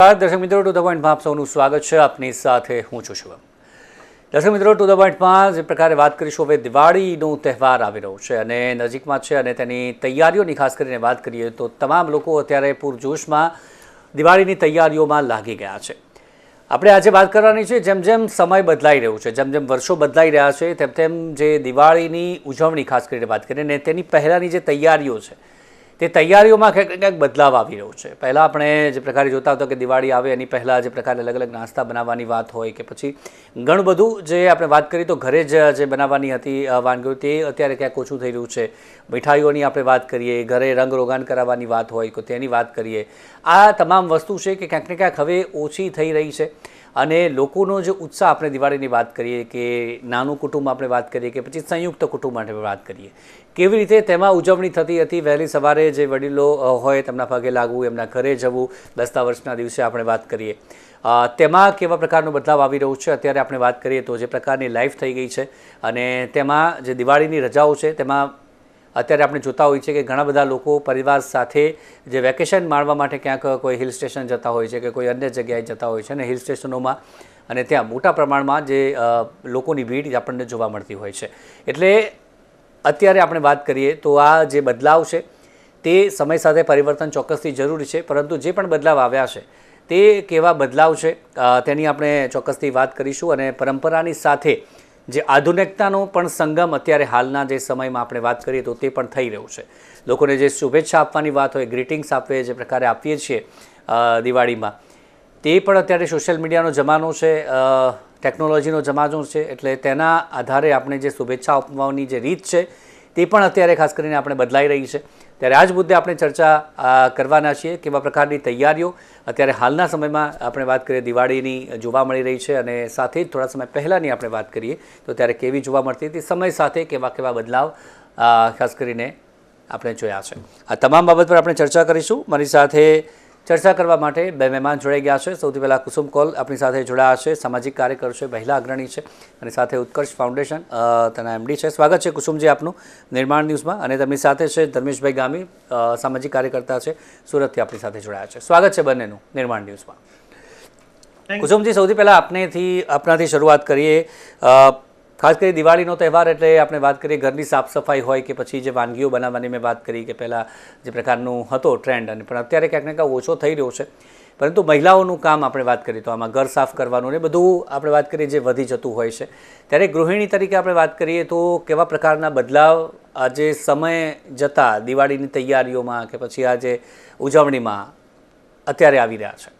દર્શક મિત્રો, to the પોઈન્ટમાં આપ સૌનું સ્વાગત છે. આપની સાથે હું છું શિવમ દર્શક મિત્રો, ટુ ધ પોઈન્ટમાં જે પ્રકારે વાત કરીશું, હવે દિવાળીનો તહેવાર આવી રહ્યો છે અને નજીકમાં છે અને તેની તૈયારીઓની ખાસ કરીને વાત કરીએ તો તમામ લોકો અત્યારે પૂરજોશમાં દિવાળીની તૈયારીઓમાં લાગી ગયા છે. આપણે આજે વાત કરવાની છે, જેમ જેમ સમય બદલાઈ રહ્યો છે, જેમ જેમ વર્ષો બદલાઈ રહ્યા છે, તેમ તેમ જે દિવાળીની ઉજવણી ખાસ કરીને વાત કરીએ અને તેની પહેલાંની જે તૈયારીઓ છે તે તૈયારીઓમાં ક્યાંક ને ક્યાંક બદલાવ આવી રહ્યો છે. પહેલાં આપણે જે પ્રકારે જોતા હતા કે દિવાળી આવે, એની પહેલાં જે પ્રકારે અલગ અલગ નાસ્તા બનાવવાની વાત હોય કે પછી ઘણું બધું જે આપણે વાત કરી તો ઘરે જ જે બનાવવાની હતી વાનગીઓ તે અત્યારે ક્યાંક ઓછું થઈ રહ્યું છે. મીઠાઈઓની આપણે વાત કરીએ, ઘરે રંગ રોગાન કરાવવાની વાત હોય તો તેની વાત કરીએ. આ તમામ વસ્તુ છે કે ક્યાંક ને ક્યાંક હવે ઓછી થઈ રહી છે. અને લોકોનો જે ઉત્સાહ આપણે દિવાળીની વાત કરીએ કે નાનું કુટુંબ આપણે વાત કરીએ કે પછી સંયુક્ત કુટુંબ માટે વાત કરીએ, કેવી રીતે તેમાં ઉજવણી થતી હતી? વહેલી સવારે જે વડીલો હોય તેમના પગે લાગવું, એમના ઘરે જવું દસતા વર્ષના દિવસે આપણે વાત કરીએ. તેમાં કેવા પ્રકારનો બદલાવ આવી રહ્યો છે? અત્યારે આપણે વાત કરીએ તો જે પ્રકારની લાઈફ થઈ ગઈ છે અને તેમાં જે દિવાળીની રજાઓ છે તેમાં અત્યારે આપણે જોતા હોઈએ છીએ કે ઘણા બધા લોકો પરિવાર સાથે જે વેકેશન માણવા માટે ક્યાંક કોઈ હિલ સ્ટેશન જતા હોય છે કે કોઈ અન્ય જગ્યાએ જતા હોય છે અને હિલ સ્ટેશનોમાં અને ત્યાં મોટા પ્રમાણમાં જે લોકોની ભીડ આપણને જોવા મળતી હોય છે. એટલે અત્યારે આપણે વાત કરીએ તો આ જે બદલાવ છે તે સમય સાથે પરિવર્તન ચોક્કસથી જરૂરી છે, પરંતુ જે પણ બદલાવ આવ્યા છે તે કેવા બદલાવ છે તેની આપણે ચોક્કસથી વાત કરીશું અને પરંપરાની સાથે જે આધુનિકતાનો પણ સંગમ અત્યારે હાલના જે સમયમાં આપણે વાત કરીએ તો તે પણ થઈ રહ્યું છે. લોકોને જે શુભેચ્છા આપવાની વાત હોય, ગ્રીટિંગ્સ આપે જે પ્રકારે આપીએ છીએ દિવાળીમાં, તે પણ અત્યારે સોશિયલ મીડિયાનો જમાનો છે ટેકનોલોજીનો જમાનો છે, એટલે તેના આધારે આપણે જે શુભેચ્છા આપવાની જે રીત છે, તે પણ અત્યારે ખાસ કરીને આપણે બદલાઈ રહી છે. ત્યારે આ જ મુદ્દે આપણે ચર્ચા કરવાના છીએ કેવા પ્રકારની તૈયારીઓ અત્યારે હાલના સમયમાં આપણે વાત કરીએ દિવાળીની જોવા મળી રહી છે અને સાથે જ થોડા સમય પહેલાંની આપણે વાત કરીએ તો ત્યારે કેવી જોવા મળતી હતી, સમય સાથે કેવા કેવા બદલાવ ખાસ કરીને આપણે જોયા છે. આ તમામ બાબત પર આપણે ચર્ચા કરીશું. મારી સાથે ચર્ચા કરવા માટે બે મહેમાન જોડાઈ ગયા છે. સૌથી પહેલાં કુસુમ કોલ આપણી સાથે જોડાયા છે. સામાજિક કાર્યકર છે મહિલા અગ્રણી છે અને સાથે ઉત્કર્ષ ફાઉન્ડેશન તેના એમડી છે. સ્વાગત છે કુસુમજી આપનું નિર્માણ ન્યૂઝમાં અને તેમની સાથે છે ધર્મેશભાઈ ગામી સામાજિક કાર્યકર્તા છે. સુરતથી આપણી સાથે જોડાયા છે. સ્વાગત છે બંનેનું નિર્માણ ન્યૂઝમાં. કુસુમજી સૌથી પહેલાં આપનેથી આપનાથી શરૂઆત કરીએ. ખાસ કરી દિવાળીનો તહેવાર એટલે આપણે વાત કરીએ ઘરની સાફ સફાઈ હોય કે પછી જે વાનગીઓ બનાવવાની મેં વાત કરી કે પહેલાં જે પ્રકારનું હતો ટ્રેન્ડ અને પણ અત્યારે ક્યાંક ને ક્યાંક ઓછો થઈ રહ્યો છે. પરંતુ મહિલાઓનું કામ આપણે વાત કરીએ તો આમાં ઘર સાફ કરવાનું ને બધું આપણે વાત કરીએ જે વધી જતું હોય છે. ત્યારે ગૃહિણી તરીકે આપણે વાત કરીએ તો કેવા પ્રકારના બદલાવ આજે સમય જતાં દિવાળીની તૈયારીઓમાં કે પછી આજે ઉજવણીમાં અત્યારે આવી રહ્યા છે?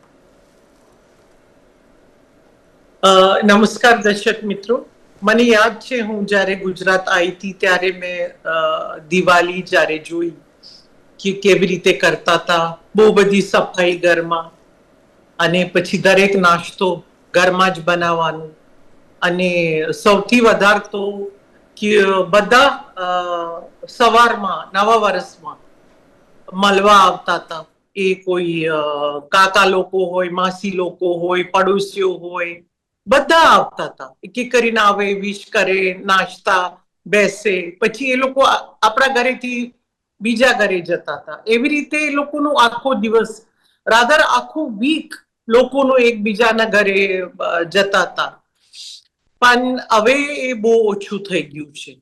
નમસ્કાર દર્શક મિત્રો. મને યાદ છે, હું જ્યારે ગુજરાત આવી હતી ત્યારે મેં દિવાળી જ્યારે જોઈ કે કેવી રીતે કરતા હતા બહુ બધી સફાઈ ઘરમાં અને પછી દરેક નાસ્તો ઘરમાં જ બનાવવાનું. અને સૌથી વધારે તો કે બધા સવારમાં, નવા વર્ષમાં મળવા આવતા હતા એ કોઈ કાકા લોકો હોય, માસી લોકો હોય, પડોશીઓ હોય બધા આવતા હતા. એક કરીને આવે, વિશ કરે, નાસ્તા, બેસે. પછી એ લોકો આપણા ઘરેથી બીજા ઘરે જતા હતા. એવી રીતે એ લોકોનો આખો દિવસ, રાધર આખું વીક લોકોનો એકબીજાના ઘરે જતા હતા. પણ હવે એ બહુ ઓછું થઈ ગયું છે.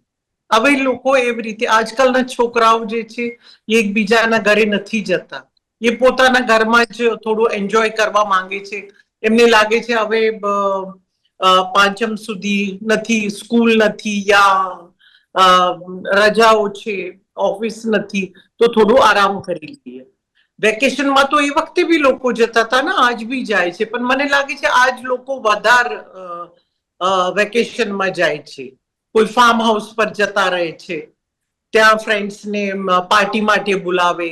હવે લોકો એવી રીતે, આજકાલના છોકરાઓ જે છે, એ એકબીજાના ઘરે નથી જતા. એ પોતાના ઘરમાં જ થોડું એન્જોય કરવા માંગે છે. એમને લાગે છે હવે પાંચમ સુધી નથી, સ્કૂલ નથી યા રજાઓ છે, ઓફિસ નથી, તો થોડું આરામ કરી લઈએ. વેકેશનમાં તો એ વખતે બી લોકો જતા હતા ને, આજ બી જાય છે, પણ મને લાગે છે આજ લોકો વધારે વેકેશનમાં જાય છે. કોઈ ફાર્મ હાઉસ પર જતા રહે છે, ત્યાં ફ્રેન્ડ્સને પાર્ટી માટે બોલાવે,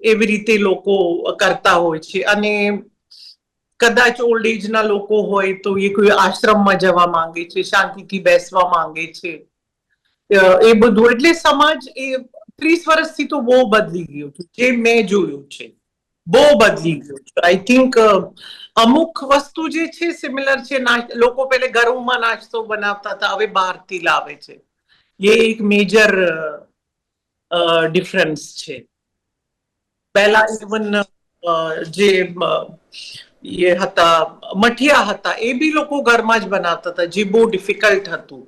એવી રીતે લોકો કરતા હોય છે. અને કદાચ ઓલ્ડ એજ ના લોકો હોય તો એ કોઈ આશ્રમમાં જવા માંગે છે, શાંતિથી બેસવા માંગે છે. એ બધું એટલે સમાજ એ ત્રીસ વર્ષથી તો બહુ બદલી ગયું છે, જે મેં જોયું છે. બહુ બદલી ગયું છે. આઈ થિંક અમુક વસ્તુ જે છે સિમિલર છે લોકો પહેલે ઘરોમાં નાસ્તો બનાવતા હતા, હવે બહારથી લાવે છે. એ એક મેજર ડિફરન્સ છે. પહેલા ઇવન જે એ હતા મઠિયા હતા એ બી લોકો ઘરમાં જ બનાવતા હતા જે બહુ ડિફિકલ્ટ હતું.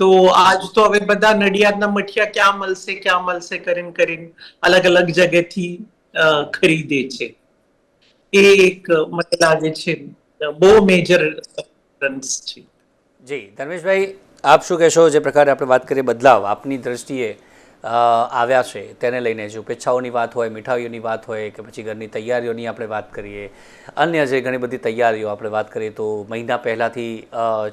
તો આજ તો હવે બધા નડિયાદના મઠિયા ક્યાં મળશે ક્યાં મળશે કરીને કરીને અલગ અલગ જગ્યાથી ખરીદે છે. એ એક મને લાગે છે બહુ મેજર છે. જી ધર્મેશભાઈ આપ શું કહેશો? જે પ્રકારે આપણે વાત કરીએ બદલાવ આપની દ્રષ્ટિએ આવ્યા છે, તેને લઈને શુભેચ્છાઓની વાત હોય, મીઠાઈઓની વાત હોય કે પછી ઘરની તૈયારીઓની આપણે વાત કરીએ, અન્ય જે ઘણી બધી તૈયારીઓ આપણે વાત કરીએ તો મહિના પહેલાંથી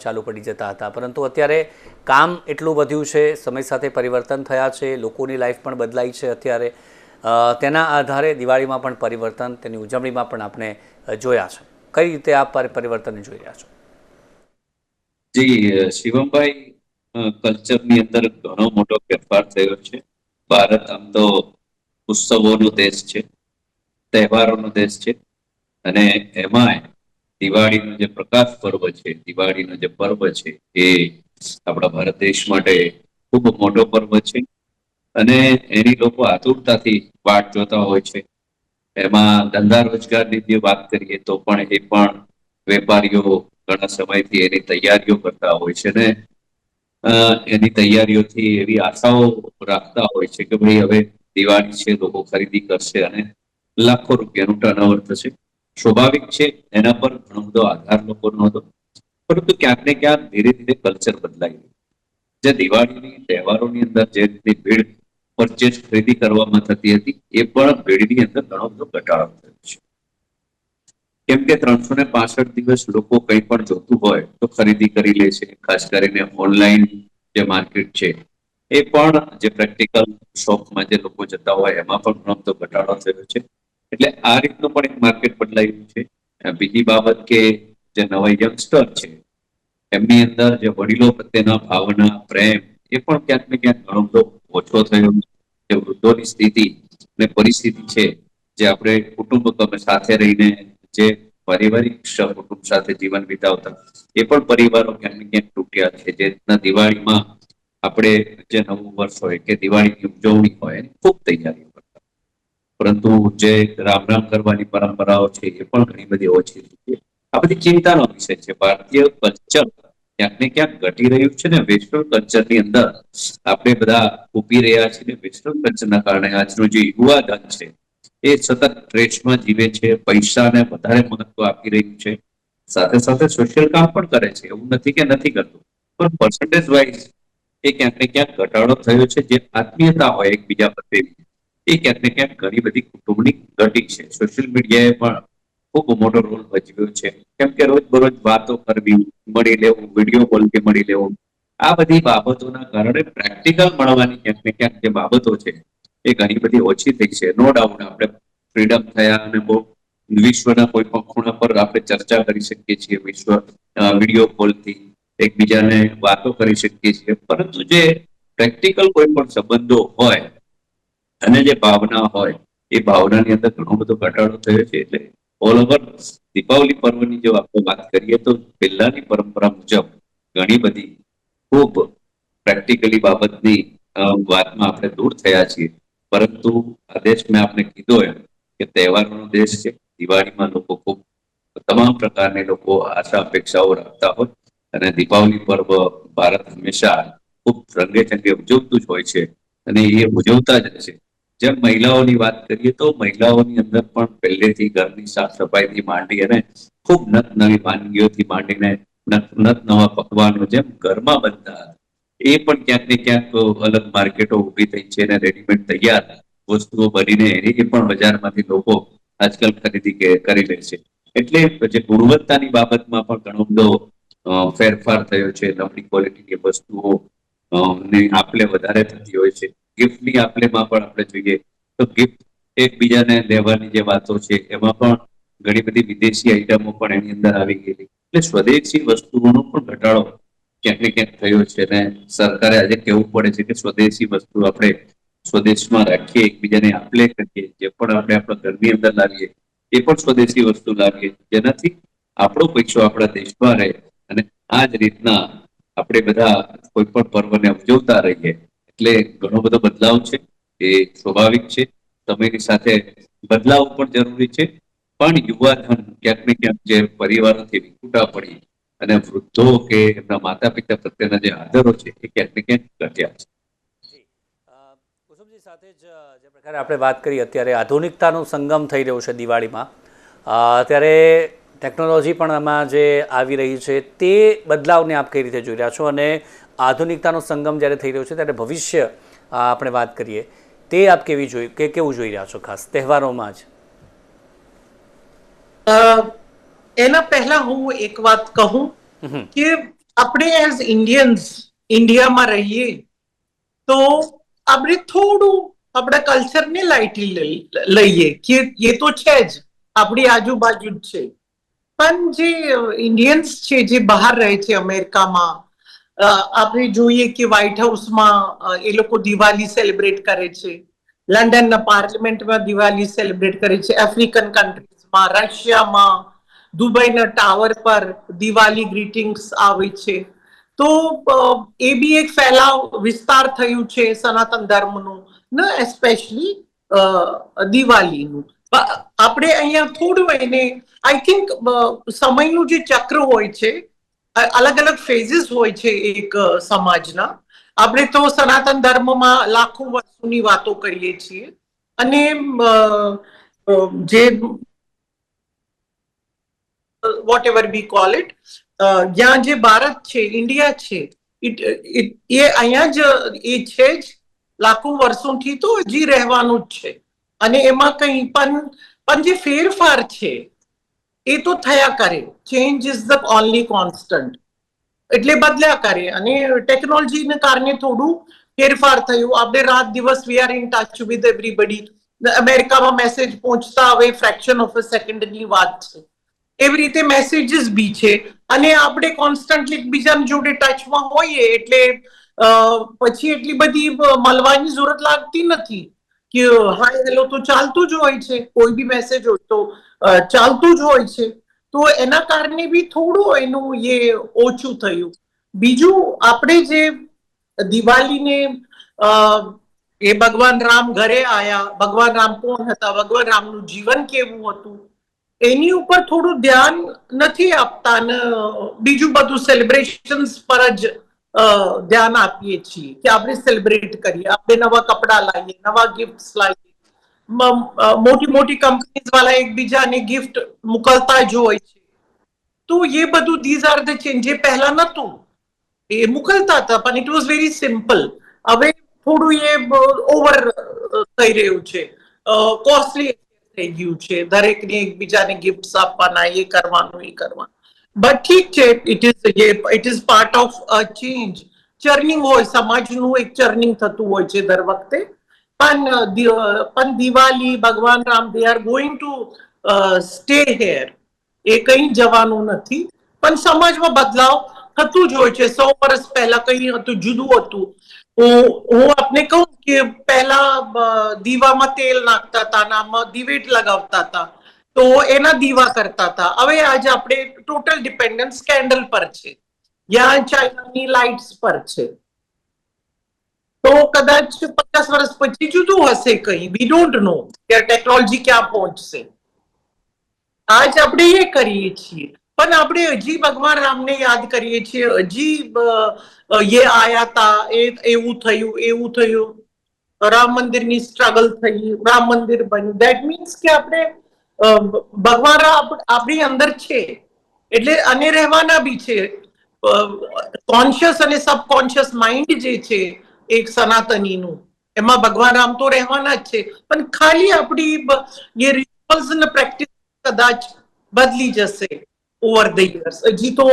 ચાલુ પડી જતા હતા. પરંતુ અત્યારે કામ એટલું વધ્યું છે, સમય સાથે પરિવર્તન થયા છે, લોકોની લાઈફ પણ બદલાઈ છે અત્યારે. તેના આધારે દિવાળીમાં પણ પરિવર્તન, તેની ઉજવણીમાં પણ આપણે જોયા છે. કઈ રીતે આપ પરિવર્તન જોઈ રહ્યા છો? જી શિવમભાઈ કલ્ચરની અંદર ઘણો મોટો ફેરફાર થયો છે. ભારત આમ તો ઉત્સવોનો દેશ છે, તહેવારોનો દેશ છે. અને એમાંય દિવાળીનો જે પ્રકાશ પર્વ છે, દિવાળીનો જે પર્વ છે એ આપણા ભારત દેશ માટે ખૂબ મોટો પર્વ છે. અને એની લોકો આતુરતાથી વાટ જોતા હોય છે. એમાં ધંધા રોજગારની જે વાત કરીએ તો પણ એ પણ વેપારીઓ ઘણા સમયથી એની તૈયારીઓ કરતા હોય છે ને એની તૈયારીઓથી એવી આશાઓ રાખતા હોય છે કે ભાઈ હવે દિવાળી છે, લોકો ખરીદી કરશે અને લાખો રૂપિયાનું ટર્નઓવર થશે. સ્વાભાવિક છે, એના પર ઘણો બધો આધાર લોકોનો હતો પરંતુ ક્યાંક ને ક્યાંક ધીરે ધીરે કલ્ચર બદલાઈ ગયું. જે દિવાળીની તહેવારોની અંદર જે રીતની ભીડ પરચેસ ખરીદી કરવામાં થતી હતી, એ પણ ભીડની અંદર ઘણો બધો ઘટાડો થયો છે. કેમ કે ત્રણસો ને પાસઠ દિવસ લોકો કંઈ પણ જોતું હોય તો ખરીદી કરી લે છે, ખાસ કરીને ઓનલાઈન જે માર્કેટ છે, એ પણ જે પ્રેક્ટિકલ શોપમાં જે લોકો જતા હોય એમાં પણ ઘણો બધો ઘટાડો થયો છે. એટલે આ રીતનું પણ એક માર્કેટ બદલાયું છે. બીજી બાબત કે જે નવા યંગસ્ટર છે, એમની અંદર જે વડીલો પ્રત્યેના ભાવના, પ્રેમ એ પણ ક્યાંક ને ક્યાંક ઘણો બધો ઓછો થયો જે વૃદ્ધોની સ્થિતિ અને પરિસ્થિતિ છે, જે આપણે કુટુંબ તમે સાથે રહીને જે પારિવારિક કુટુંબ સાથે જીવન વિતાવતા, એ પણ પરિવારો ક્યાંક ને ક્યાંક તૂટ્યા છે. જે દિવાળીમાં આપણે જે નવું વર્ષ હોય કે દિવાળીની ઉજવણી હોય, એની ખૂબ તૈયારીઓ કરતા. પરંતુ જે રામ રામ કરવાની પરંપરાઓ છે, એ પણ ઘણી બધી ઓછી છે આ બધી ચિંતાનો વિષય છે. ભારતીય કલ્ચર ક્યાંક ને ક્યાંક ઘટી રહ્યું છે ને વેસ્ટર્ન કલ્ચરની અંદર આપણે બધા ઊભી રહ્યા છીએ વેસ્ટર્ન કલ્ચરના કારણે. આજનું જે યુવા ધન છે એ સતત ટ્રેડ્સમાં જીવે છે, પૈસાને વધારે મહત્વ આપી રહ્યું છે. સાથે સાથે સોશિયલ કામ પણ કરે છે, એવું નથી કે નથી કરતું. પણ પર્સન્ટેજ વાઇઝ એ ક્યાંક ને ક્યાંક ઘટાડો થયો છે, જે આત્મીયતા હોય એકબીજા પ્રત્યેની એ ક્યાંક ને ક્યાંક ઘણી બધી કુટુંબની ઘટી છે. સોશિયલ મીડિયાએ પણ ખૂબ મોટો રોલ ભજવ્યો છે. કેમ કે રોજબરોજ વાતો કરવી, મળી લેવું વીડિયો કોલ કે મળી લેવું. આ બધી બાબતોના કારણે પ્રેક્ટિકલ મળવાની ક્યાંક ને ક્યાંક જે બાબતો છે એ ઘણી બધી ઓછી થઈ છે. નો ડાઉટ આપણે ફ્રીડમ થયા અને બહુ વિશ્વના કોઈ પણ ખૂણા પર આપણે ચર્ચા કરી શકીએ છીએ, વિશ્વ વીડિયો કોલથી એકબીજાને વાતો કરી શકીએ છીએ. પરંતુ જે પ્રેક્ટિકલ કોઈ પણ સંબંધો હોય અને જે ભાવના હોય, એ ભાવનાની અંદર ઘણો બધો ઘટાડો થયો છે. એટલે ઓલ ઓવર દીપાવલી પર્વની જો આપણે વાત કરીએ તો પહેલાની પરંપરા મુજબ ઘણી બધી ખૂબ પ્રેક્ટિકલી બાબતની વાતમાં આપણે દૂર થયા છીએ. પરંતુ આ દેશ મેં આપણે કીધો એમ કે તહેવારોનો દેશ છે, દિવાળીમાં લોકો ખૂબ તમામ પ્રકારની લોકો આશા અપેક્ષાઓ રાખતા હોય અને દીપાવલી પર્વ ભારત હંમેશા ખૂબ રંગે ચંગે ઉજવતું જ હોય છે અને એ ઉજવતા જ છે. જેમ મહિલાઓની વાત કરીએ તો મહિલાઓની અંદર પણ પહેલેથી ઘરની સાફ સફાઈથી માંડી અને ખૂબ નત નવી વાનગીઓથી માંડીને નત નવા પકવાનો જેમ ઘરમાં બનતા હતા એ પણ ક્યાંક ને ક્યાંક અલગ માર્કેટો ઊભી થઈ છે અને રેડીમેડ તૈયાર વસ્તુઓ બનીને એની પણ બજારમાંથી લોકો આજકાલ ખરીદી કરી લે છે. એટલે જે ગુણવત્તાની બાબતમાં પણ ઘણો બધો ફેરફાર થયો છે. નબળી ક્વોલિટીની વસ્તુઓ ને આપલે વધારે થતી હોય છે. ગિફ્ટની આપલેમાં પણ આપણે જોઈએ તો ગિફ્ટ એકબીજાને લેવાની જે વાતો છે, એમાં પણ ઘણી બધી વિદેશી આઈટમો પણ એની અંદર આવી ગયેલી. એટલે સ્વદેશી વસ્તુઓનો પણ ઘટાડો ક્યાંક ને ક્યાંક થયો છે અને સરકારે આજે કહેવું પડે છે કે સ્વદેશી વસ્તુ આપણે સ્વદેશમાં રાખીએ, એકબીજાને આપલે કરીએ, જે પણ આપણે આપણા ઘરની અંદર લાવીએ, એ પણ સ્વદેશી વસ્તુ લાવીએ, જેનાથી આપણો પૈસો આપણા દેશમાં રહે અને આ જ રીતના આપણે બધા કોઈ પણ પર્વને ઉજવતા રહીએ. એટલે ઘણો બધો બદલાવ છે, એ સ્વાભાવિક છે. સમયની સાથે બદલાવ પણ જરૂરી છે. પણ યુવાધન ક્યાંક ને ક્યાંક જે પરિવારોથી વિખૂટા પડી અને વૃદ્ધો કે એમના માતા પિતા પ્રત્યેના જે આદરો છે એ ક્યાંક ને ક્યાંક ઘટ્યા છે. સાથે જ જે પ્રકારે આપણે વાત કરી અત્યારે આધુનિકતાનો સંગમ થઈ રહ્યો છે દિવાળીમાં. અત્યારે ત્યારે ટેકનોલોજી પણ આમાં જે આવી રહી છે તે બદલાવને આપ કઈ રીતે જોઈ રહ્યા છો? અને આધુનિકતાનો સંગમ જ્યારે થઈ રહ્યો છે ત્યારે ભવિષ્ય આપણે વાત કરીએ તે આપ કેવી જોઈ કે કેવું જોઈ રહ્યા છો ખાસ? તહેવારોમાં જ. એના પહેલા હું એક વાત કહું કે આપણે એઝ ઇન્ડિયન્સ ઇન્ડિયામાં રહીએ તો આપણે થોડું આપણા કલ્ચરને લાઇટલી લઈએ કે એ તો છે જ આપણી આજુબાજુ જ છે. પણ જે ઇન્ડિયન્સ છે જે બહાર રહે છે અમેરિકામાં આપણે જોઈએ કે વ્હાઇટ હાઉસમાં એ લોકો દિવાળી સેલિબ્રેટ કરે છે. લંડનના પાર્લામેન્ટમાં દિવાળી સેલિબ્રેટ કરે છે. આફ્રિકન કન્ટ્રીઝમાં રશિયામાં દુબઈના ટાવર પર દિવાળી ગ્રીટિંગ્સ આવે છે. તો એ બી એક ફેલાવ વિસ્તાર થયું છે સનાતન ધર્મનું, ને એસ્પેશલી દિવાળીનું આપણે અહીંયા થોડું એને આઈ થિંક સમયનું જે ચક્ર હોય છે અલગ અલગ ફેઝિસ હોય છે એક સમાજના. આપણે તો સનાતન ધર્મમાં લાખો વર્ષોની વાતો કરીએ છીએ. અને જે વોટ બી કોલ ઇટ જ્યાં જે ભારત છે ઇન્ડિયા છે ઇટ ઇટ એ અહીંયા જ એ છે જ લાખો વર્ષોથી તો હજી રહેવાનું જ છે અને એમાં કંઈ પણ પણ જે ફેરફાર છે એ તો થયા કરે change is the only constant એટલે બદલ્યા કરે। અને ટેકનોલોજીને કારણે થોડું ફેરફાર થયું. આપણે રાત દિવસ we are in touch with everybody અમેરિકામાં મેસેજ પહોંચતા હવે ફ્રેક્શન ઓફ અ સેકન્ડની વાત છે. એવી રીતે મેસેજીસ બી છે. અને આપણે કોન્સ્ટન્ટલી એકબીજાની જોડે ટચમાં હોઈએ એટલે પછી એટલી બધી મળવાની જરૂરત લાગતી નથી કે, હાય હેલો તો ચાલતું જ હોય છે. કોઈ બી મેસેજ હોય તો ચાલતું જ હોય છે. તો એના કારણે બી થોડું એનું એ ઓછું થયું. બીજું, આપણે જે દિવાળીને એ ભગવાન રામ ઘરે આયા. ભગવાન રામ કોણ હતા? ભગવાન રામનું જીવન કેવું હતું? એની ઉપર થોડું ધ્યાન નથી આપતા ને બીજું બધું સેલિબ્રેશન્સ પર જ ધ્યાન આપીએ છીએ કે આપણે સેલિબ્રેટ કરીએ. આપણે નવા કપડા લાવીએ, નવા ગિફ્ટ લાવીએ. મોટી મોટી કંપનીઝ વાળા એકબીજાને ગિફ્ટ મોકલતા જ હોય છે. તો એ બધું ધીઝ આર ધ ચેન્જ જે પહેલા નતું એ મોકલતા હતા, પણ ઇટ વોઝ વેરી સિમ્પલ હવે થોડું એ ઓવર થઈ રહ્યું છે. કોસ્ટલી થઈ ગયું છે. દરેકને એકબીજાને ગિફ્ટ આપવાના, એ કરવાનું એ કરવાનું. બટ ઠીક છે it is it is part of a change churning હોય, સમાજનું એક ચર્નિંગ થતું હોય છે દર વખતે. પણ પણ દિવાળી, ભગવાન Ram they are going to stay here એ કંઈ જવાનું નથી. પણ સમાજમાં બદલાવ થતું જ હોય છે. સો વર્ષ પહેલા કઈ હતું, જુદું હતું. હું હું આપને કહું કે પહેલા દીવામાં તેલ નાખતા હતા નામાં દિવેટ લગાવતા હતા. તો એના દીવા કરતા હતા. હવે આજે આપણે ટોટલ ડિપેન્ડન્સ કેન્ડલ પર છે. યા ચાઇનાની લાઇટ્સ પર છે. તો કદાચ પચાસ વર્ષ પછી જુદું હશે કઈ. વી ડોન્ટ નો કે ટેકનોલોજી ક્યાં પહોંચશે. આજ આપણે એ કરીએ છીએ. પણ આપણે હજી ભગવાન રામને યાદ કરીએ છીએ. હજી એ આયા તા, એ, એવું થયું એવું થયું. રામ મંદિરની સ્ટ્રગલ થઈ, રામ મંદિર બન્યું. દેટ મીન્સ કે આપણે ભગવાન આપણી અંદર છે. એટલે અને રહેવાના બી છે. કોન્શિયસ અને સબકોન્શિયસ માઇન્ડ જે છે, એક સનાતનીનું, એમાં ભગવાન રામ તો રહેવાના જ છે. પણ ખાલી આપણી એ રિચ્યુઅલ્સ ને પ્રેક્ટિસ કદાચ બદલી જશે. ઓવર ધ યર્સ હજી તો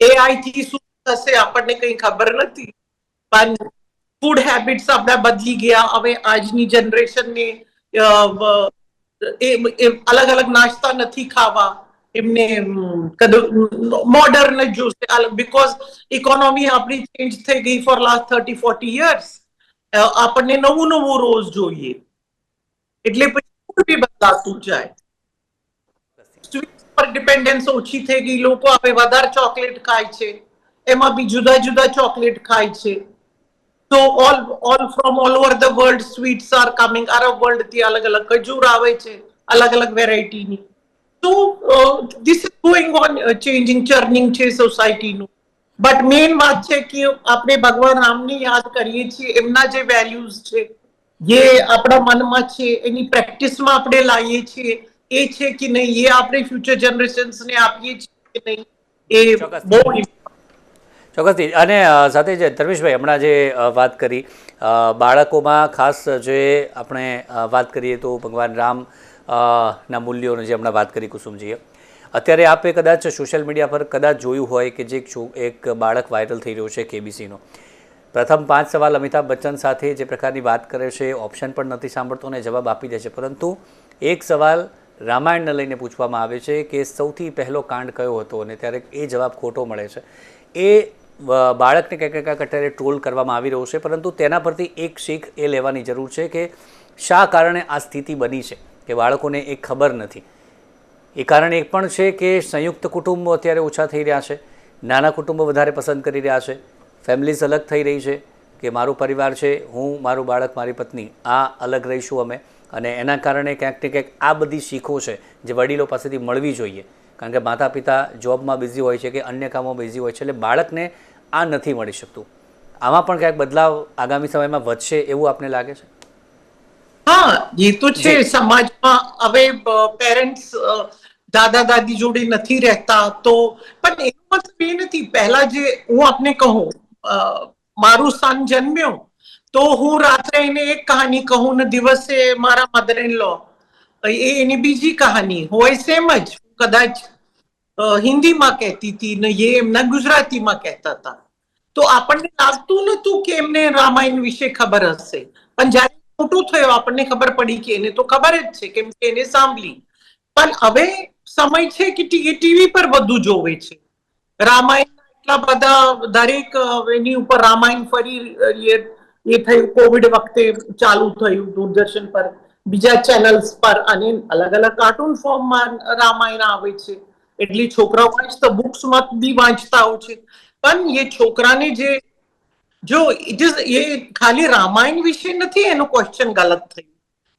એઆઈ થી શું થશે આપણને કઈ ખબર નથી. પણ ફૂડ હેબિટ્સ આપણા બદલી ગયા. હવે આજની જનરેશનને એ અલગ અલગ નાસ્તા નથી ખાવા. એમને મોડર્ન જોશે. બીકોઝ ઇકોનોમી આપણી ચેન્જ થઈ ગઈ for last thirty forty years આપણને નવું નવું રોજ જોઈએ. એટલે પછી બદલાતું જાય. પર ડિપેન્ડન્સ ઓછી થઈ ગઈ, લોકો હવે વધારે ચોકલેટ ખાય છે. એમાં બી જુદા જુદા ચોકલેટ ખાય છે. તો all all from all over the world sweets are coming Arab વર્લ્ડથી અલગ અલગ ખજૂર આવે છે, અલગ અલગ વેરાયટીની તો this is going on changing churning છે સોસાયટીનું બટ મેઇન વાત છે કે આપણે ભગવાન રામની યાદ કરીએ છીએ, એમના જે વેલ્યુઝ છે, જે આપણા મનમાં છે, એની પ્રેક્ટિસમાં આપણે લાવીએ છીએ એ છે કે નહીં એ આપણે ફ્યુચર જનરેશન્સને આપીએ છીએ કે નહીં એ. બહુ ચોક્કસથી અને સાથે જ ધર્મેશભાઈ હમણાં જે વાત કરી બાળકોમાં ખાસ જે આપણે વાત કરીએ તો ભગવાન રામ ના મૂલ્યોની જે હમણાં વાત કરી કુસુમજીએ અત્યારે આપે કદાચ સોશિયલ મીડિયા પર કદાચ જોયું હોય કે જે એક બાળક વાયરલ થઈ રહ્યો છે કેબીસીનો પ્રથમ પાંચ સવાલ અમિતાભ બચ્ચન સાથે જે પ્રકારની વાત કરે છે ઓપ્શન પણ નથી સાંભળતો અને જવાબ આપી દે છે. પરંતુ એક સવાલ રામાયણને લઈને પૂછવામાં આવે છે કે સૌથી પહેલો કાંડ કયો હતો અને ત્યારે એ જવાબ ખોટો મળે છે. એ બાળકને કંઈક કંઈક અત્યારે ટ્રોલ કરવામાં આવી રહ્યો છે, પરંતુ તેના પરથી એક શીખ એ લેવાની જરૂર છે કે શા કારણે આ સ્થિતિ બની છે, કે બાળકોને એ ખબર નથી. એ કારણ એક પણ છે કે સંયુક્ત કુટુંબો અત્યારે ઓછા થઈ રહ્યા છે, નાના કુટુંબો વધારે પસંદ કરી રહ્યા છે, ફેમિલીઝ અલગ થઈ રહી છે, કે મારું પરિવાર છે, હું, મારું બાળક, મારી પત્ની, આ અલગ રહીશું અમે. અને એના કારણે ક્યાંક ને ક્યાંક આ બધી શીખો છે જે વડીલો પાસેથી મળવી જોઈએ. કારણ કે માતા પિતા જોબમાં બિઝી હોય છે કે અન્ય કામમાં બિઝી હોય છે એટલે બાળકને આ નથી મળી શકતું. આમાં પણ ક્યાંક બદલાવ આગામી સમયમાં વધશે એવું આપને લાગે છે? હા એ તો છે. સમાજમાં હવે પેરેન્ટ્સ દાદા દાદી જોડે નથી રહેતા તો પણ એનો મતલબ એ નથી. પહેલા જે હું આપને કહું મારું સ્થાન જન્મ્યો તો હું રાત્રે એને એક કહાની કહું ને દિવસે મારા મધર ઇન લો એ એની બીજી કહાની હોય સેમ જ, કદાચ હિન્દીમાં કહેતી હતી ને એ એમના ગુજરાતીમાં કહેતા હતા. તો આપણને લાગતું નતું કે એમને રામાયણ વિશે ખબર હશે. પણ જ્યારે મોટું થયો આપણને ખબર પડી કે એને તો ખબર જ છે કેમ કે એને સાંભળી. પણ હવે સમય છે કે ટીવી પર બધું જોવે છે. રામાયણ એટલા બધા દરેક એની ઉપર રામાયણ ફરી એ થયું કોવિડ વખતે ચાલુ થયું દૂરદર્શન પર, બીજા ચેનલ્સ પર, અને અલગ અલગ કાર્ટૂન ફોર્મમાં રામાયણ આવે છે. એટલે છોકરાઓ વાંચતા બુક્સમાં બી વાંચતા હોય છે. પણ એ છોકરાને જે, જો એ ખાલી રામાયણ વિશે નથી, એનો ક્વેશ્ચન ગલત થયું.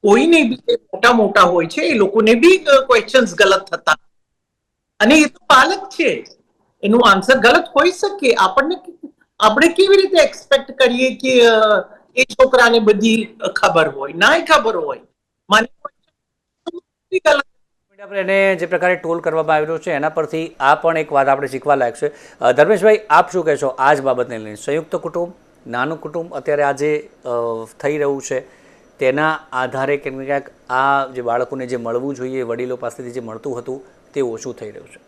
કોઈને બી મોટા મોટા હોય છે, એ લોકોને બી ક્વેશ્ચન્સ ગલત થતા. અને એ તો બાળક છે. એનું આન્સર ગલત હોઈ શકે. આપણને આપણે કેવી રીતે એક્સપેક્ટ કરીએ કે એ છોકરાને બધી ખબર હોય ના ખબર હોય? એને જે પ્રકારે ટોલ કરવામાં આવી રહ્યો છે, એના પરથી આ પણ એક વાત આપણે શીખવા લાયક છે. ધર્મેશભાઈ, આપ શું કહેશો આ જ બાબતને લઈને? સંયુક્ત કુટુંબ, નાનું કુટુંબ અત્યારે આજે થઈ રહ્યું છે. તેના આધારે કેમ કે ક્યાંક આ જે બાળકોને જે મળવું જોઈએ, વડીલો પાસેથી જે મળતું હતું, તે ઓછું થઈ રહ્યું છે.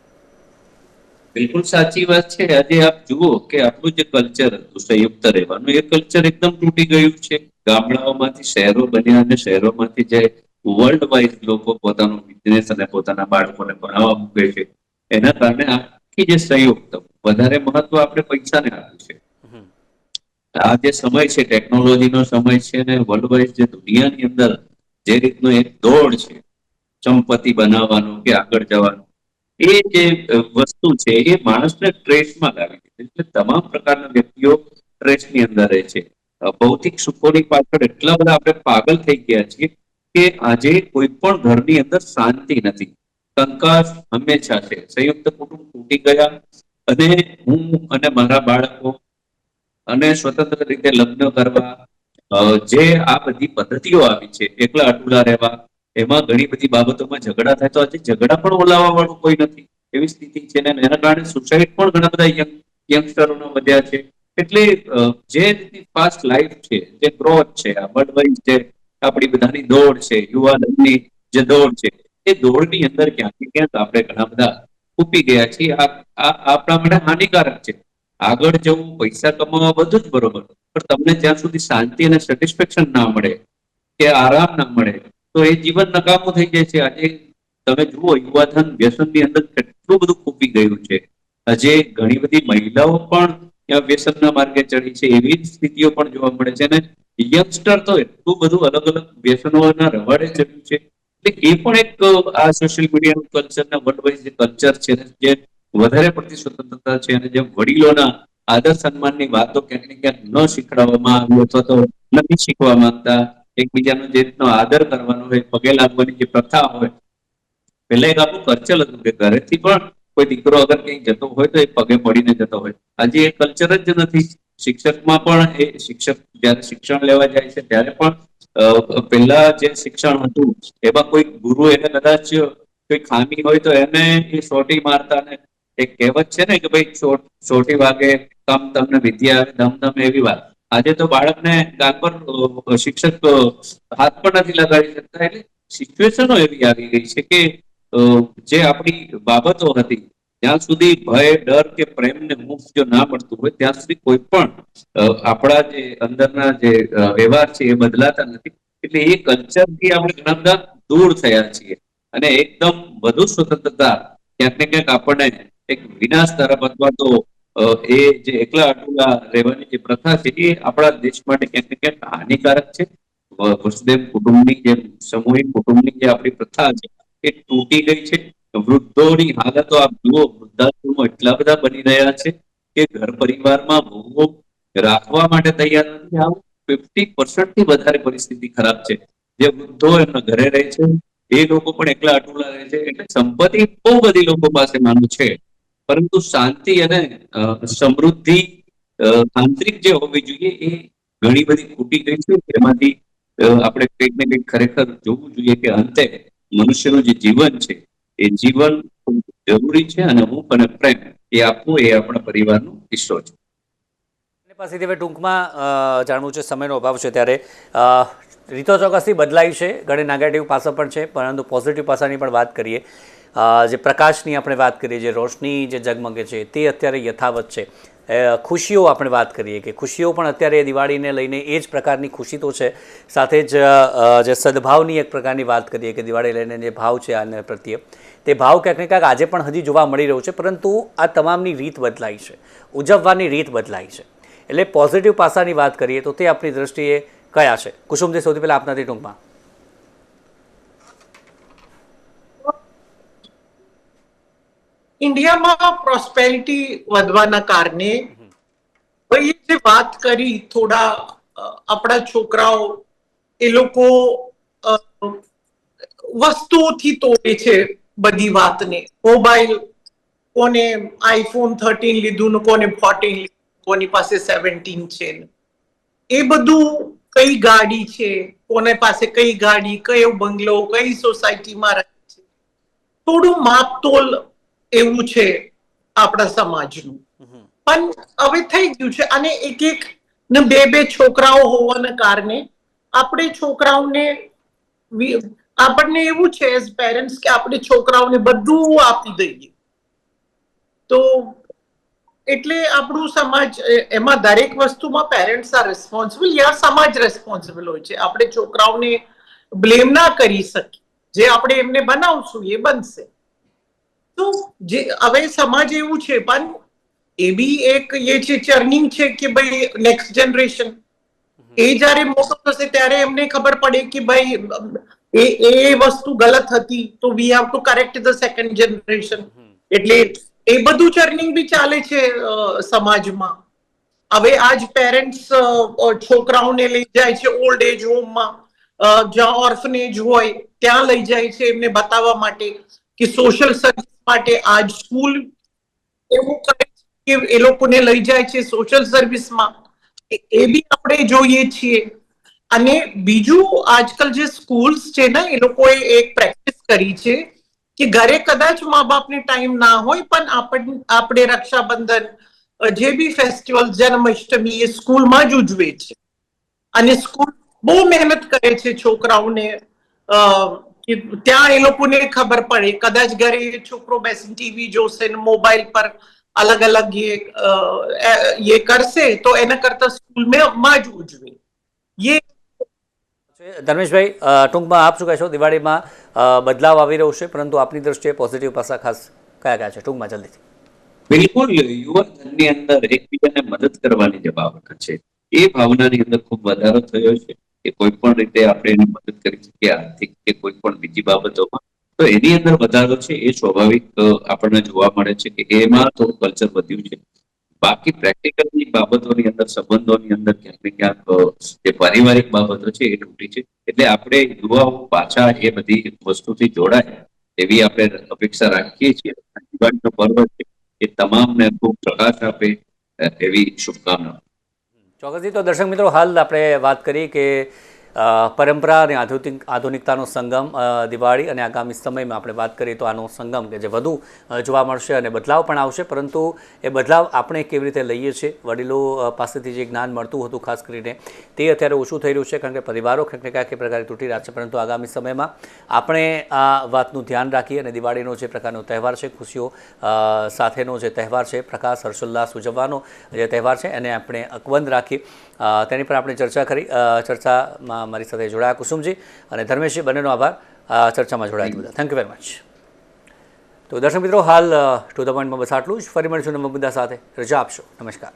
બિલકુલ સાચી વાત છે. આજે આપ જુઓ કે આપણું જે કલ્ચર હતું સંયુક્ત રહેવાનું એ કલ્ચર એકદમ તૂટી ગયું છે. ગામડાઓમાંથી શહેરો બન્યા અને શહેરોમાંથી જે વર્લ્ડ વાઇઝ લોકો પોતાનો બિઝનેસ અને પોતાના બાળકોને ભણાવવા મૂકે છે એના કારણે આખી જે સંયુક્ત વધારે મહત્વ આપણે પૈસાને આપ્યું છે. આ જે સમય છે ટેકનોલોજીનો સમય છે અને વર્લ્ડ વાઇઝ જે દુનિયાની અંદર જે રીતનો એક દોડ છે સંપત્તિ બનાવવાનો કે આગળ જવાનો એ જે વસ્તુ છે એ માણસને ટ્રેસમાં લાવી છે એટલે તમામ પ્રકારના વ્યક્તિઓ ટ્રેસની અંદર રહે છે. ભૌતિક સુખોની પાછળ એટલા બધા આપણે પાગલ થઈ ગયા છીએ કે આજે કોઈ પણ ઘરની અંદર શાંતિ નથી. કંકાસ હંમેશા છે. સંયુક્ત કુટુંબ તૂટી ગયા અને હું અને મારા બાળકો અને સ્વતંત્ર રીતે લગ્ન કરવા જે આ બધી પદ્ધતિઓ આવી છે, એકલા અટુલા રહેવા એમાં ઘણી બધી બાબતોમાં ઝઘડા થાય તો આજે ઝઘડા પણ ઓલાવવા વાળું કોઈ નથી. એવી સ્થિતિ છે ને એના કારણે સુસાઇડ પણ ઘણા બધા યંગ યંગસ્ટરોના વધ્યા છે. એટલે જે રીતની ફાસ્ટ લાઈફ છે, જે ગ્રોથ છે, આ વાઇઝ જે આપણી બધાની દોડ છે યુવાનની જે દોડ છે, એ દોડની અંદર ક્યાંક ક્યાંક આપણે ઘણા બધા ખૂપી ગયા છીએ. આ આપણા માટે હાનિકારક છે. આગળ જવું, પૈસા કમાવા બધું જ બરોબર. પણ તમને જ્યાં સુધી શાંતિ અને સેટિસ્ફેક્શન ના મળે, કે આરામ ના મળે તો એ જીવન નકામું થઈ જાય છે. આજે તમે જુઓ, યુવાધન વ્યસનની અંદર કેટલું બધું ખૂપી ગયું છે. આજે ઘણી બધી મહિલાઓ પણ વ્યસનના માર્ગે ચડી છે. એવી સ્થિતિઓ પણ જોવા મળે છે. અને યંગસ્ટર તો એટલું બધું અલગ અલગ વ્યસનોના રવાડે ચડ્યું છે. એટલે એ પણ એક, આ સોશિયલ મીડિયાનું કલ્ચરના વર્લ્ડ વાઇઝ જે કલ્ચર છે, જે વધારે પડતી સ્વતંત્રતા છે અને જે વડીલોના આદર સન્માનની વાતો ક્યાંક ને ક્યાંક ન શીખડાવવામાં આવી અથવા તો નથી શીખવા માંગતા એકબીજાનો જે રીતનો આદર કરવાનો હોય, પગે લાગવાની જે પ્રથા હોય, પહેલા એક આપણું કલ્ચર હતું કે ઘરેથી પણ કોઈ દીકરો અગર ક્યાંય જતો હોય તો એ પગે પડીને જતો હોય. આજે એ કલ્ચર જ નથી. શિક્ષકમાં પણ એ શિક્ષક જ્યારે શિક્ષણ લેવા જાય છે, ત્યારે પણ પહેલા જે શિક્ષણ હતું, એમાં કોઈ ગુરુ એને કદાચ કોઈ ખામી હોય તો એને એ સોટી મારતા ને એક કહેવત છે ને કે ભાઈ સોટી વાગે કમ તમને વિદ્યા આવે ધમ એવી વાત. આજે તો બાળકને ગાલ પર શિક્ષક હાથ પણ નથી લગાડી શકતા એટલે સિચ્યુએશનો એવી આવી ગઈ છે કે જે આપણી બાબતો હતી ત્યાં સુધી ભય, ડર કે પ્રેમ ને મુક્ત જો ના મળતું હોય, ત્યાં સુધી કોઈ પણ આપણા જે અંદરના જે વ્યવહાર છે એ બદલાતા નથી. એટલે એ કલ્ચરથી આપણે ઘણા બધા દૂર થયા છીએ. અને એકદમ વધુ સ્વતંત્રતા ક્યાંક ને ક્યાંક આપણને એક વિનાશ તરફ અથવા તો એ જે એકલા અટુલા રહેવાની જે પ્રથા છે, એ આપણા દેશ માટે ક્યાંક ક્યાંક હાનિકારક છે. વસુદેવ કુટુંબની જે સમૂહિક કુટુંબની જે આપણી પ્રથા છે, એ તૂટી ગઈ છે. વૃદ્ધોની હાલતો આપ જુઓ, વૃદ્ધાશ્રમો એટલા બધા બની રહ્યા છે કે ઘર પરિવારમાં ભોગો રાખવા માટે તૈયાર નથી. આવું ફિફ્ટી થી વધારે પરિસ્થિતિ ખરાબ છે. જે વૃદ્ધો એમના ઘરે રહે છે, એ લોકો પણ એકલા અટુલા રહે છે. એટલે સંપત્તિ બહુ બધી લોકો પાસે માનું છે. પરંતુ શાંતિ અને સમૃદ્ધિ આંતરિક જે હોવી જોઈએ એ ઘણી બધી ખૂટી ગઈ છે. એમાંથી આપણે કંઈક ને કંઈક ખરેખર જોવું જોઈએ કે અંતે મનુષ્યનું જે જીવન છે, એ જીવન જરૂરી છે અને હું અને પ્રેમ એ આપવું એ આપણા પરિવારનો હિસ્સો છે. પાસેથી હવે ટૂંકમાં જાણવું છે સમયનો અભાવ છે ત્યારે રીતો ચોક્કસથી બદલાઈ છે. ઘણી નેગેટિવ પાસા પણ છે, પરંતુ પોઝિટિવ પાસાની પણ વાત કરીએ. જે પ્રકાશની આપણે વાત કરીએ, જે રોશની જે ઝગમગે છે, તે અત્યારે યથાવત છે. ખુશીઓ આપણે વાત કરીએ કે ખુશીઓ પણ અત્યારે દિવાળીને લઈને એ જ પ્રકારની ખુશી તો છે. સાથે જ જે સદભાવની એક પ્રકારની વાત કરીએ કે દિવાળી લઈને જે ભાવ છે આને પ્રત્યે, તે ભાવ ક્યાંક ને ક્યાંક આજે પણ હજી જોવા મળી રહ્યો છે, પરંતુ આ તમામની રીત બદલાઈ છે. ઉજવવાની રીત બદલાઈ છે. એટલે પોઝિટિવ પાસાની વાત કરીએ તો તે આપણી દ્રષ્ટિએ કયા છે? કુસુમજી સૌથી પહેલાં આપનાથી ટૂંકમાં. ઇન્ડિયામાં પ્રોસ્પેરિટી વધવાના કારણે ભાઈ જે વાત કરી, થોડા આપણા છોકરાઓ, એ લોકો વસ્તુઓથી તોડે છે બધી વાતને મોબાઈલ, કોને આઈફોન થર્ટીન લીધું ને કોને ફોર્ટીન કોની પાસે સેવન્ટીન છે. એ બધું કઈ ગાડી છે, કોને પાસે કઈ ગાડી, કયો બંગલો, કઈ સોસાયટીમાં રહે છે થોડું માપતોલ એવું છે આપણા સમાજનું. પણ હવે થઈ ગયું છે અને એક એક ને બે બે છોકરાઓ હોવાના કારણે આપણે છોકરાઓને આપણને એવું છે એઝ પેરેન્ટ્સ કે આપણે છોકરાઓને બધું આપી દઈએ. તો એટલે આપણું સમાજ એમાં દરેક વસ્તુમાં પેરેન્ટ્સ આર રિસ્પોન્સિબલ યા સમાજ રેસ્પોન્સિબલ હોય છે. આપણે છોકરાઓને બ્લેમ ના કરી શકીએ. જે આપણે એમને બનાવશું એ બનશે. તો જે હવે સમાજ એવું છે પણ એ બી એક એ છે ચર્નિંગ છે કે ભાઈ નેક્સ્ટ જનરેશન એ જ્યારે મોટો થશે ત્યારે એમને ખબર પડે કે ભાઈ એ એ વસ્તુ ગલત હતી તો we have to correct the second generation એટલે એ બધું ચર્નિંગ બી ચાલે છે સમાજમાં. હવે આજ પેરેન્ટ્સ છોકરાઓને લઈ જાય છે ઓલ્ડ એજ હોમમાં જ્યાં ઓર્ફનેજ હોય ત્યાં લઈ જાય છે એમને બતાવવા માટે. કે સોશિયલ સર્વિસ માટે આજ સ્કૂલ એવું કરે કે એ લોકોને લઈ જાય છે સોશિયલ સર્વિસમાં એ બી આપણે જોઈએ છીએ. અને બીજું આજકાલ જે સ્કૂલ્સ છે ને, એ લોકોએ એક પ્રેક્ટિસ કરી છે કે ઘરે કદાચ મા બાપને ટાઈમ ના હોય, પણ આપણ- આપણે રક્ષાબંધન જે બી ફેસ્ટિવલ જન્માષ્ટમી એ સ્કૂલમાં જ ઉજવે છે. અને સ્કૂલ બહુ મહેનત કરે છે છોકરાઓને ત્યાં એ લોકોને ખબર પડે. કદાચ ઘરે છોકરો બેસીને ટીવી જોશે ને મોબાઈલ પર અલગ અલગ એ કરશે તો એના કરતા સ્કૂલમાં જ ઉજવે. એ ધર્મેશભાઈ ટૂંકમાં આપ શું કહેશો? દિવાળીમાં બદલાવ આવી રહ્યો છે પરંતુ આપની દ્રષ્ટિએ પોઝિટિવ પાસા ખાસ કયા કયા છે? ટૂંકમાં જલ્દીથી. બિલકુલ. યુવા ધનની અંદર એકબીજાને મદદ કરવાની જે ભાવના છે એ ભાવનાની અંદર ખૂબ વધારો થયો છે. કે કોઈ પણ રીતે આપણે એને મદદ કરી શકીએ આર્થિક કે કોઈ પણ બીજી બાબતોમાં, તો એની અંદર વધારો છે એ સ્વાભાવિક આપણને જોવા મળે છે કે એમાં થોડું કલ્ચર વધ્યું છે. બાકી પ્રેક્ટિકલની બાબતોની અંદર, સંબંધોની અંદર ક્યાંક ક્યાંક જે પારિવારિક બાબતો છે એ તૂટી છે. એટલે આપણે યુવાઓ પાછા એ બધી વસ્તુથી જોડાય એવી આપણે અપેક્ષા રાખીએ છીએ. દિવાળીનો પર્વ છે એ તમામને ખૂબ પ્રકાશ આપે એવી શુભકામના ચોક્કસથી તો દર્શક મિત્રો હાલ આપણે વાત કરી કે પરંપરા અને આધુનિક આધુનિકતાનો સંગમ દિવાળી અને આગામી સમયમાં આપણે વાત કરીએ તો આનો સંગમ કે જે વધુ જોવા મળશે અને બદલાવ પણ આવશે. પરંતુ એ બદલાવ આપણે કેવી રીતે લઈએ છીએ? વડીલો પાસેથી જે જ્ઞાન મળતું હતું ખાસ કરીને તે અત્યારે ઓછું થઈ રહ્યું છે કારણ કે પરિવારો ક્યાંક ને ક્યાંક પ્રકારે તૂટી રહ્યા છે. પરંતુ આગામી સમયમાં આપણે આ વાતનું ધ્યાન રાખીએ અને દિવાળીનો જે પ્રકારનો તહેવાર છે ખુશીઓ સાથેનો જે તહેવાર છે પ્રકાશ હર્ષોલ્લાસ ઉજવવાનો જે તહેવાર છે એને આપણે અકબંધ રાખી અ, તેની પર આપણે ચર્ચા કરી. ચર્ચામાં મારી સાથે જોડાયા કુસુમજી અને ધર્મેશજી, બંનેનો આભાર. ચર્ચામાં જોડાયા બધા. થેન્ક યુ વેરી મચ તો દર્શક મિત્રો, હાલ ટુ ધ પોઈન્ટમાં બસ આટલું જ. ફરી મળીશું નવા મુદ્દા સાથે. રજા આપશો. નમસ્કાર.